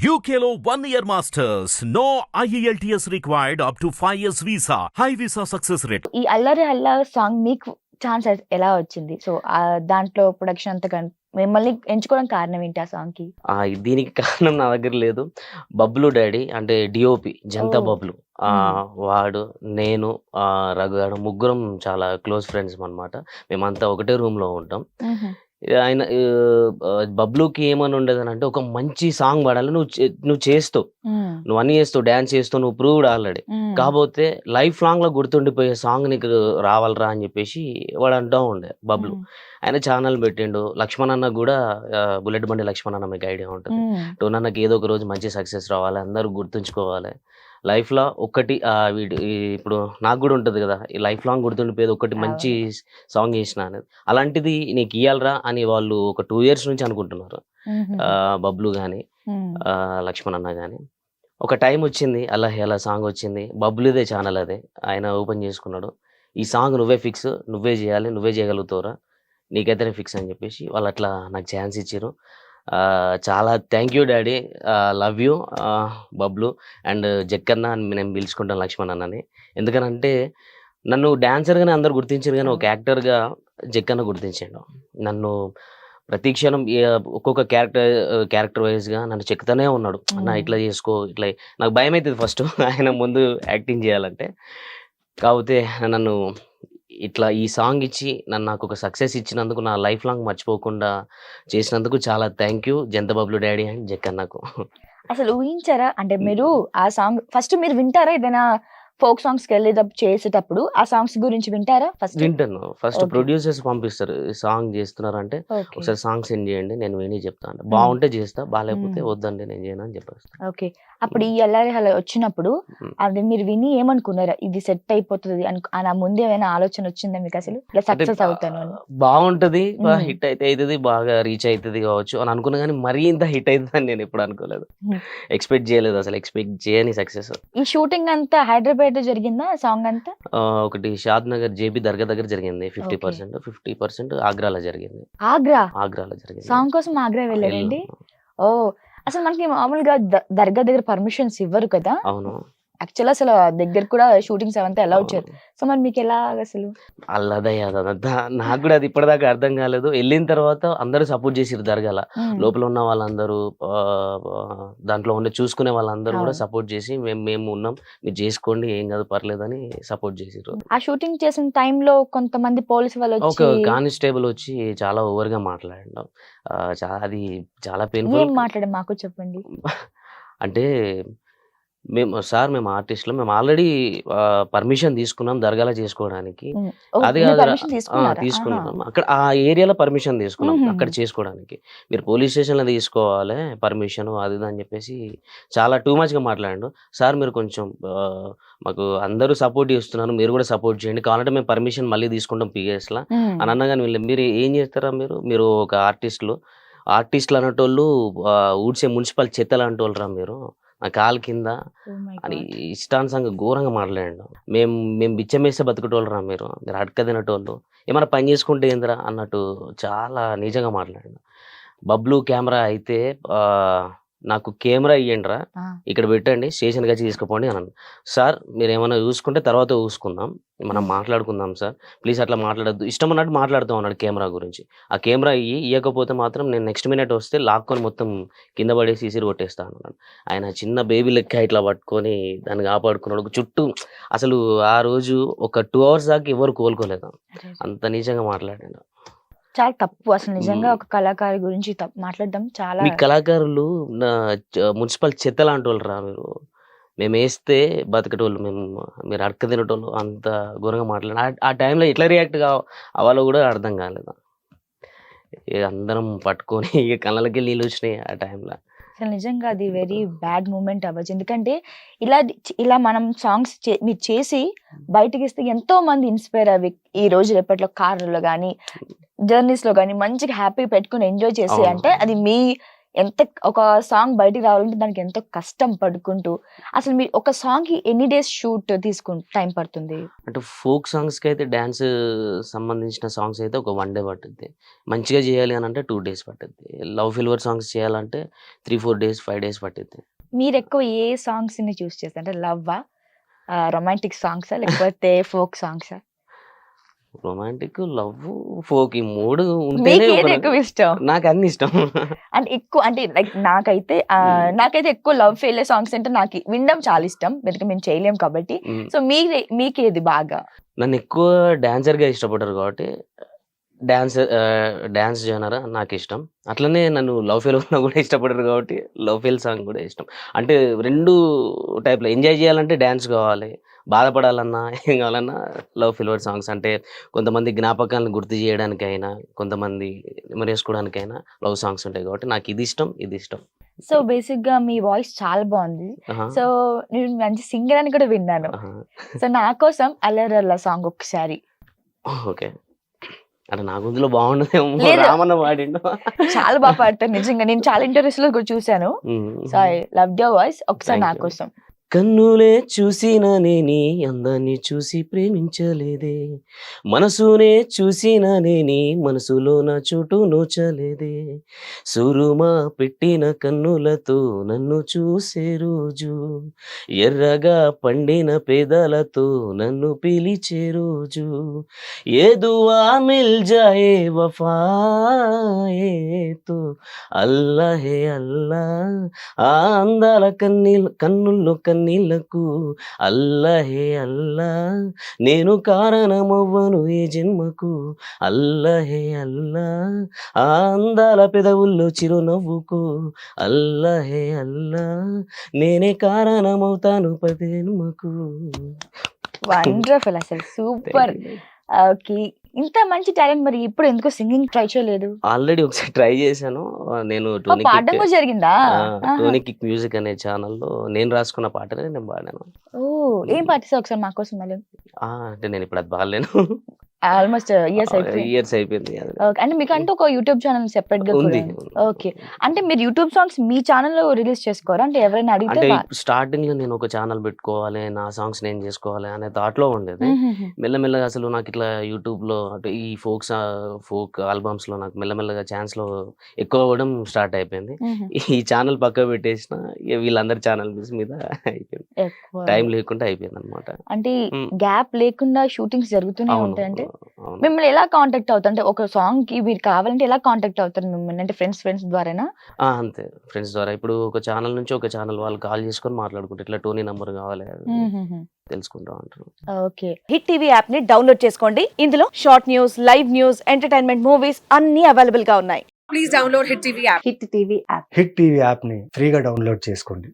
One year masters. No E IELTS required up to 5 years visa. High visa success rate. ఈ అల్లరి అల్లా song మీకు chance ఎలా వచ్చింది so దాంట్లో ప్రొడక్షన్ అంతా కన్- మిమ్మల్ని ఎంచుకోవడం కారణం ఏంటి ఆ సాంగ్కి దీనికి కారణం నా దగ్గర లేదు బబ్లు డాడీ అంటే డిఓపి జనతా. బబ్లు ఆ, వాడు నేను ఆ, రఘుగాడు ముగ్గురం చాలా క్లోజ్ ఫ్రెండ్స్ అన్నమాట మేమంతా ఒకటే రూమ్లో ఉంటాం ఆయన బబ్లుకి ఏమని ఉండేదని అంటే ఒక మంచి సాంగ్ పాడాలి. నువ్వు నువ్వు చేస్తావు. నువ్వు అన్ని చేస్తావు డాన్స్ చేస్తావు నువ్వు ప్రూవ్డ్ ఆల్రెడీ. కాకపోతే లైఫ్ లాంగ్లో గుర్తుండిపోయే సాంగ్ నీకు రావాలరా అని చెప్పేసి వాడు అంటూ ఉండే బబ్లు. ఆయన ఛానల్ పెట్టిండు. లక్ష్మణ్ అన్న కూడా బుల్లెట్ బండి లక్ష్మణ్ అన్న మీకు ఐడియా ఉంటుంది. టోనన్నకి ఏదో ఒక రోజు మంచి సక్సెస్ రావాలి అందరూ గుర్తుంచుకోవాలి. లైఫ్లో ఒక్కటి ఇప్పుడు నాకు కూడా ఉంటుంది కదా ఈ లైఫ్ లాంగ్ గుర్తుండిపోయేది ఒకటి మంచి సాంగ్ చేసిన అనేది. అలాంటిది నీకు ఇయ్యాలరా అని వాళ్ళు ఒక టూ ఇయర్స్ నుంచి అనుకుంటున్నారు. బబ్లు కానీ లక్ష్మణ్ అన్న కానీ ఒక టైం వచ్చింది అలా ఎలా సాంగ్ వచ్చింది బబ్లుదే ఛానల్ అదే ఆయన ఓపెన్ చేసుకున్నాడు. ఈ సాంగ్ నువ్వే ఫిక్స్ నువ్వే చేయాలి నువ్వే చేయగలుగుతావురా నీకైతేనే ఫిక్స్ అని చెప్పేసి వాళ్ళు అట్లా నాకు ఛాన్స్ ఇచ్చారు చాలా thank you daddy love you Bablu. And Jakkanna అని నేను పిలుచుకుంటాను లక్ష్మణ్ అన్నని. ఎందుకనంటే నన్ను డాన్సర్గానే అందరు గుర్తించారు కానీ ఒక యాక్టర్గా జక్కన్న గుర్తించాడు. నన్ను ప్రతి క్షణం ఒక్కొక్క క్యారెక్టర్ క్యారెక్టర్ వైజ్గా నన్ను చెక్తానే ఉన్నాడు. అన్న మ్మ్. ఇట్లా చేసుకో ఇట్లా నాకు భయం అవుతుంది ఫస్ట్ ఆయన ముందు యాక్టింగ్ చేయాలంటే. కాకపోతే నన్ను ఇట్లా ఈ సాంగ్ ఇచ్చి నన్ను నాకు ఒక సక్సెస్ ఇచ్చినందుకు నా లైఫ్ లాంగ్ మర్చిపోకుండా చేసినందుకు చాలా థ్యాంక్ యూ. జంత బబ్లు డాడీ అండ్ జక్కన్నకు అసలు ఊహించారా? అంటే మీరు ఆ సాంగ్ ఫస్ట్ మీరు వింటారా ఏదైనా ఫోక్ సాంగ్స్కి వెళ్ళేటప్పుడు చేసేటప్పుడు ఆ సాంగ్స్ గురించి వింటారా ఫస్ట్? వింటాను. ఫస్ట్. ప్రొడ్యూసర్స్ పంపిస్తారు. సాంగ్ చేస్తున్నారంటే ఓకే. ఒకసారి సాంగ్ సెండ్ చేయండి నేను విని చెప్తాను. బాగుంటే చేస్తా బాగాలేకపోతే. వద్దండి నేను చేయను అని చెప్పేస్తాను ఓకే. అప్పుడు ఈ ఎల్లారి హల వచ్చినప్పుడు. అది మీరు విని ఏమనుకున్నారా ఇది సెట్ అయిపోతుంది అని ముందు ఏమైనా ఆలోచన వచ్చిందా మీకు అసలు ఇలా సక్సెస్ అవుతాను బాగుంటది. హిట్ అయితే అవుతుంది బాగా రీచ్ అవుతుంది కావచ్చు అని అనుకున్నా కానీ మరీ ఇంత హిట్ అవుతుంది నేను ఎప్పుడు అనుకోలేదు. ఎక్స్పెక్ట్ చేయలేదు అసలు ఎక్స్పెక్ట్ చేయని సక్సెస్ ఈ షూటింగ్ అంతా హైదరాబాద్ జరిగిందా సాంగ్ అంతా ఒకటి షాద్ నగర్ జేబీ దర్గా దగ్గర జరిగింది ఫిఫ్టీ. పర్సెంట్ ఫిఫ్టీ పర్సెంట్ ఆగ్రాలో జరిగింది ఆగ్రా ఆగ్రాలో జరిగింది సాంగ్ కోసం ఆగ్రా వెళ్ళారండి. ఓ అసలు మనకి మామూలుగా ద- దర్గా దగ్గర పర్మిషన్స్ ఇవ్వరు కదా? అవును. యాక్చువల్ అసలు దగ్గర కూడా షూటింగ్స్ అవంతా ఎలా వచ్చారు. సో మరి మీకు ఎలా అసలు? అల్లదయ్య అదంతా నాకు కూడా అది ఇప్పటిదాకా అర్థం కాలేదు. వెళ్ళిన తర్వాత అందరూ సపోర్ట్ చేసిరు దర్గాల. లోపల ఉన్న వాళ్ళందరూ దాంట్లో ఉండే చూసుకునే వాళ్ళందరూ కూడా. సపోర్ట్ చేసి మేము మేము ఉన్నాం. మీరు చేసుకోండి ఏం కాదు పర్లేదని సపోర్ట్ చేసిర్రు. ఆ షూటింగ్ చేసిన టైంలో కొంతమంది పోలీసు వాళ్ళు ఒక కానిస్టేబుల్ వచ్చి చాలా ఓవర్గా మాట్లాడడం అది చాలా ఏం పెయిన్ఫుల్ మాట్లాడే మాకు చెప్పండి? అంటే మేము సార్ మేము ఆర్టిస్టులు. మేము ఆల్రెడీ పర్మిషన్ తీసుకున్నాం దర్గాలో చేసుకోవడానికి. అది తీసుకున్నారా? తీసుకున్నాం. అక్కడ ఆ ఏరియాలో పర్మిషన్ తీసుకున్నాం. అక్కడ చేసుకోవడానికి. మీరు పోలీస్ స్టేషన్లో తీసుకోవాలి పర్మిషన్ అది అని చెప్పేసి చాలా టూ మచ్గా మాట్లాడాడు. సార్ మీరు కొంచెం మాకు అందరూ సపోర్ట్ చేస్తున్నారు. మీరు కూడా సపోర్ట్ చేయండి. కావాలంటే మేము పర్మిషన్ మళ్ళీ తీసుకుంటాం పిఎస్లో. అని అనగానే వీళ్ళు మీరు ఏం చేస్తారా మీరు? మీరు ఒక ఆర్టిస్టులు. ఆర్టిస్టులు అనేటోళ్ళు ఊడ్చే మున్సిపల్ చెత్తలు అనేటోళ్ళరా మీరు. నా కాలు కింద అని. ఇష్టానుసంగా ఘోరంగా మాట్లాడాడు. మేము మేము బిచ్చమేస్తే బతుకుటోళ్ళరా మీరు. మీరు అడక తినటోళ్ళు. ఏమైనా పని చేసుకుంటే ఏందిరా అన్నట్టు చాలా నిజంగా మాట్లాడాడు. బబ్లు కెమెరా అయితే నాకు కెమెరా ఇయ్యండిరా. ఇక్కడ పెట్టండి స్టేషన్కి వచ్చి తీసుకుపోండి అన్నాను సార్ మీరు ఏమైనా చూసుకుంటే తర్వాత చూసుకుందాం. మనం మాట్లాడుకుందాం సార్. ప్లీజ్ అట్లా మాట్లాడద్దు. ఇష్టం అన్నట్టు మాట్లాడుతూ ఉన్నాడు కెమెరా గురించి. ఆ కెమెరా ఇయ్యి ఇవ్వకపోతే మాత్రం నేను నెక్స్ట్ మినిట్ వస్తే లాక్కొని మొత్తం కింద పడేసి ఇసిరి కొట్టేస్తాను అన్నాడు. ఆయన చిన్న బేబీ లెక్క ఇట్లా పట్టుకొని దాన్ని కాపాడుకున్నాడు. చుట్టూ అసలు ఆ రోజు ఒక టూ అవర్స్ దాకా ఎవరు కోలుకోలేదు. అంత నిజంగా మాట్లాడాడు. చాలా తప్పు. అసలు నిజంగా. ఒక కళాకారు గురించి మాట్లాడడం చాలా మీ కళాకారులు నా మున్సిపల్ చెత్త లాంటి వాళ్ళు రా మీరు. మేము వేస్తే బతకటోళ్ళు మేము మీరు అడక తినటోళ్ళు అంత ఘోరంగా మాట్లాడారు ఆ- టైంలో ఎట్లా రియాక్ట్ అవ్వాలో కూడా అర్థం కాలేదు? అందరం పట్టుకొని ఇక కళ్ళకి నీళ్ళు వచ్చినాయి ఆ టైంలో. అసలు నిజంగా అది వెరీ బ్యాడ్ మూమెంట్ అవ్వచ్చు. ఎందుకంటే ఇలా ఇలా మనం సాంగ్స్ మీరు చేసి బయటకి ఇస్తే ఎంతో మంది ఇన్స్పైర్ అవి ఈ రోజు రేపట్లో కార్లలో కానీ జర్నీస్లో కానీ మంచిగా హ్యాపీ పెట్టుకుని ఎంజాయ్ చేసి. అంటే అది మీ ఎంత ఒక సాంగ్ బయటికి రావాలంటే దానికి ఎంతో కష్టం పడుకుంటూ అసలు మీరు ఒక సాంగ్కి ఎన్ని డేస్ షూట్ తీసుకు టైం పడుతుంది? అంటే ఫోక్ సాంగ్స్కి అయితే డ్యాన్స్ సంబంధించిన సాంగ్స్ అయితే ఒక వన్ డే పట్టుద్ది. మంచిగా చేయాలి అని అంటే టూ డేస్ పట్టుద్ది. లవ్ ఫిల్వర్ సాంగ్స్ చేయాలంటే three four days five days పట్టుద్ది. మీరు ఎక్కువ ఏ సాంగ్స్ని చూస్ చేస్తారు? అంటే లవ్వా రొమాంటిక్ సాంగ్సా లేకపోతే ఫోక్ సాంగ్సా రొమాంటిక్ లవ్ ఫోక్ ఈ మూడు ఎక్కువ ఇష్టం? నాకు అన్ని ఇష్టం. అంటే ఎక్కువ అంటే లైక్ నాకైతే Hmm. నాకైతే ఎక్కువ లవ్ ఫెయిల్ సాంగ్స్ అంటే నాకు వినడం చాలా ఇష్టం. ఎందుకంటే మేము చేయలేం కాబట్టి. ఉమ్. సో మీ మీకు ఏది బాగా? నన్ను ఎక్కువ డాన్సర్గా ఇష్టపడ్డారు కాబట్టి డాన్స్ డాన్స్ జనర్ నాకు ఇష్టం అట్లనే నన్ను లవ్ ఫెయిల్ ఉన్నా కూడా ఇష్టపడరు కాబట్టి లవ్ ఫెయిల్ సాంగ్ కూడా ఇష్టం. అంటే రెండు టైప్లో ఎంజాయ్ చేయాలంటే డ్యాన్స్ కావాలి. బాధపడాలన్నా ఏం కావాలన్నా లవ్ ఫెయిల్వర్ సాంగ్స్. అంటే కొంతమంది జ్ఞాపకాలను గుర్తు చేయడానికైనా కొంతమంది మెరేసుకోవడానికైనా లవ్ సాంగ్స్ ఉంటాయి కాబట్టి నాకు ఇది ఇష్టం ఇది ఇష్టం. సో బేసిక్గా మీ వాయిస్ చాలా బాగుంది. సో నేను మంచి సింగర్ అని కూడా విన్నాను. సో నా కోసం అల్లరల్ల సాంగ్ ఒకసారి. ఓకే. అంటే నా గొంతులో బాగుండదేమో. రామన్న పాడిండు చాలా బాగా పాడతారు నిజంగా నేను చాలా ఇంటర్వ్యూస్లో కూడా చూసాను ఉమ్. So I love your voice ఒకసారి నా. కోసం కన్నులే చూసిన నేని అందాన్ని చూసి ప్రేమించలేదే. మనసునే చూసిన నేని మనసులో నా చోటు నోచలేదే. సురుమా పెట్టిన కన్నులతో నన్ను చూసే రోజు ఎర్రగా పండిన పేదలతో నన్ను పిలిచే రోజు. ఏ దువా మిల్ జాయే వఫాయేతో అల్లహే అల్లా అల్లా. ఆ అందాల కన్నీళ్ళ కన్నుల్లో కన్ను కన్నీళ్ళకు అల్లా హే అల్లా నేను కారణమవ్వను ఈ జన్మకు. అల్లా హే అల్లా ఆ అందాల పెదవుల్లో చిరునవ్వుకు. అల్లా హే అల్లా నేనే కారణమవుతాను పదేనుమకు వండర్ఫుల్ అసలు సూపర్ ఓకే. ఇంత మంచి టాలెంట్ మరి ఇప్పుడు ఎందుకో సింగింగ్ ట్రై చేయలేదు? ఆల్రెడీ ఒకసారి ట్రై చేశాను. నేను పాడడం కూడా జరిగిందా. టోనీ కిక్ మ్యూజిక్ అనే ఛానల్లో నేను రాసుకున్న పాటనే నేను పాడాను. ఓ ఏం పాటిస్తా ఒకసారి మా కోసం మళ్ళీ ఆ, అంటే నేను ఇప్పుడు అది పాడలేను. ఆల్మోస్ట్ ఇయర్స్ అయిపోయింది. ఇయర్స్ అయిపోయింది. Okay, అంటే మీకు అంటే ఒక యూట్యూబ్ ఛానల్ సెపరేట్గా ఉంది ఓకే అంటే మీరు యూట్యూబ్ సాంగ్స్ మీ ఛానల్లో రిలీజ్ చేసుకోరా? అంటే ఎవరైనా అడిగితే అంటే స్టార్టింగ్లో నేను ఒక ఛానల్ పెట్టుకోవాలి నా సాంగ్స్ నేను చేసుకోవాలి అనే థాట్లో ఉండేది. మెల్లమెల్లగా అసలు నాకు ఇట్లా యూట్యూబ్లో అంటే ఈ ఫోక్స్ ఫోక్ ఆల్బమ్స్లో నాకు మెల్లమెల్లగా ఛాన్స్లో ఎక్కువ అవ్వడం స్టార్ట్ అయిపోయింది. ఈ ఛానల్ పక్క పెట్టేసిన వీళ్ళందరి ఛానల్ మీద అయిపోయింది. టైం లేకుండా అయిపోయింది అనమాట అంటే. గ్యాప్ లేకుండా షూటింగ్స్ జరుగుతూనే ఉంటాయి. అంటే. మిమ్మల్ని ఎలా కాంటాక్ట్ అవుతారు? అంటే ఒక సాంగ్కి మీరు కావాలంటే ఎలా కాంటాక్ట్ అవుతారు మిమ్మల్ని? అంటే ఫ్రెండ్స్ ఫ్రెండ్స్ ద్వారానా? ఆ, అంతే. ఫ్రెండ్స్ ద్వారా. ఇప్పుడు ఒక ఛానల్ నుంచి ఒక ఛానల్ వాళ్ళు కాల్ చేసుకొని మాట్లాడుకుంటారు. ఇట్లా టోనీ నంబర్ కావాలి తెలుసుకుంటా ఉంటారు. ఓకే. హిట్ టీవీ యాప్ని డౌన్లోడ్ చేసుకోండి. ఇందులో short news live news entertainment movies అన్ని అవైలబుల్గా ఉన్నాయి. please download Hit TV app. Hit TV app. Hit TV యాప్ని ఫ్రీగా డౌన్లోడ్ చేసుకోండి.